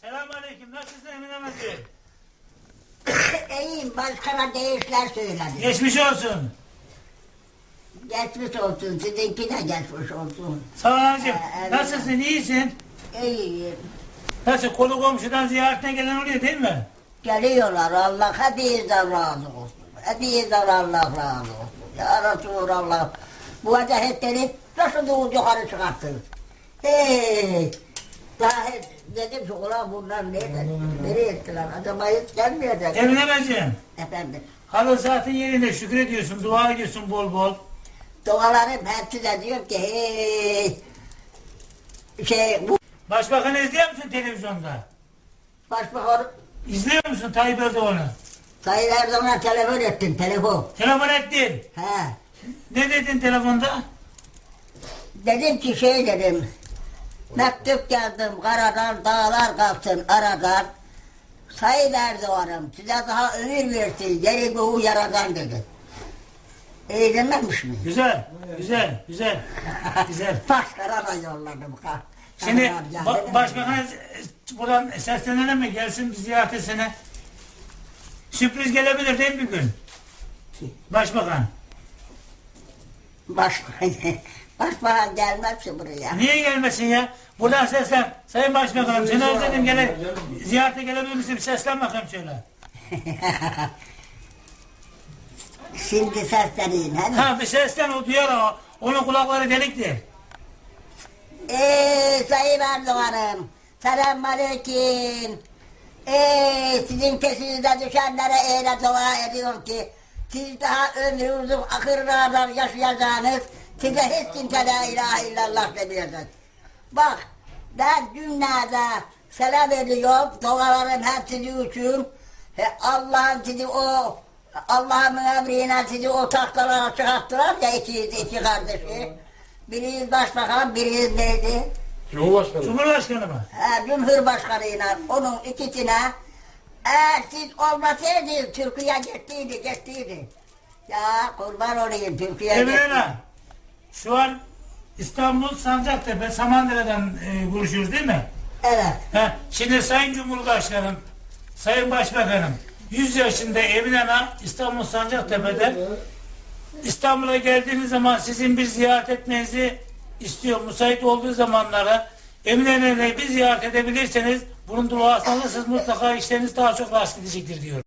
Selamünaleyküm. Nasılsın Emine Bacı? İyiyim, başkana değişler söyledi. Geçmiş olsun. Geçmiş olsun, sizinki de geçmiş olsun. Sağ ol anacığım. Ee, evet. Nasılsın? İyisin? İyiyim. Nasıl? Kolu komşudan ziyaretine gelen oluyor değil mi? Geliyorlar Allah hepinizden razı olsun. Hepinizden Allah razı olsun. Ya Resulallah. Bu acayipleri nasıl yukarı çıkarttınız? Hey! Daha dedim ki ulan bunlar nerede? Nereye ettiler? Acaba hiç gelmeyecek. Emine Bacı. Efendim. Halı zaten yerinde şükrediyorsun, dua ediyorsun bol bol. Dualarım hepsi de diyor ki hey! Şey bu Başbakanı izliyor musun televizyonda? başbakan İzliyor musun Tayyip Erdoğan'ı? Sayın Erdoğan'a telefon ettim, telefon. Telefon ettin. He. Ne dedin telefonda? Dedim ki şey dedim, mektup yazdım karadan dağlar kalksın aradan. Sayın Erdoğan'ım size daha ömür versin, geri bu yaradan dedi. İyi dememiş mi? Güzel, güzel, güzel, güzel. Başkana da yolladım. Şimdi ba- geldi. başbakana e, buradan seslenelim mi? Gelsin bir ziyaretine. Sürpriz gelebilir değil mi bir gün? Başbakan. Başbakan, başbakan gelmez ki buraya. Niye gelmesin ya? Buradan seslen. Sayın Başbakanım seni özledim. Gele, ziyarete gelebilir misin? Seslen bakayım şöyle. Şimdi sesleneyim. He mi? Ha bir seslen o duyar o. Onun kulakları deliktir. Eee Sayın Erdoğan'ım, selam aleyküm. Eee sizin kesinizde düşenlere öyle dua ediyorum ki, siz daha ömrü uzun akırlardan yaşayacağınız, size hiç kimse la ilahe illallah demeyecek. Bak, ben dünyada selam ediyorum, dualarım hep sizin için. He, Allah'ın sizi o, Allah'ın emriyle sizi o taşlara çıkarttılar ya iki, iki kardeşi. Biriniz başbakan, biriniz neydi? Cumhurbaşkanı. Cumhurbaşkanı mı? Ha, Cumhurbaşkanıyla onun ikisine eğer siz olmasaydınız Türkiye gittiydi, gittiydi. Ya kurban olayım Türkiye Emine gitti. Şu an İstanbul Sancaktepe Samandıra'dan e, konuşuyoruz değil mi? Evet. Ha, şimdi Sayın Cumhurbaşkanım, Sayın Başbakanım, 100 yaşında Emine Ana İstanbul Sancaktepe'de İstanbul'a geldiğiniz zaman sizin bir ziyaret etmenizi istiyor. Müsait olduğu zamanlara Emine Ana'yı bir ziyaret edebilirseniz bunun duasını alırsanız mutlaka işleriniz daha çok rast gidecektir diyor.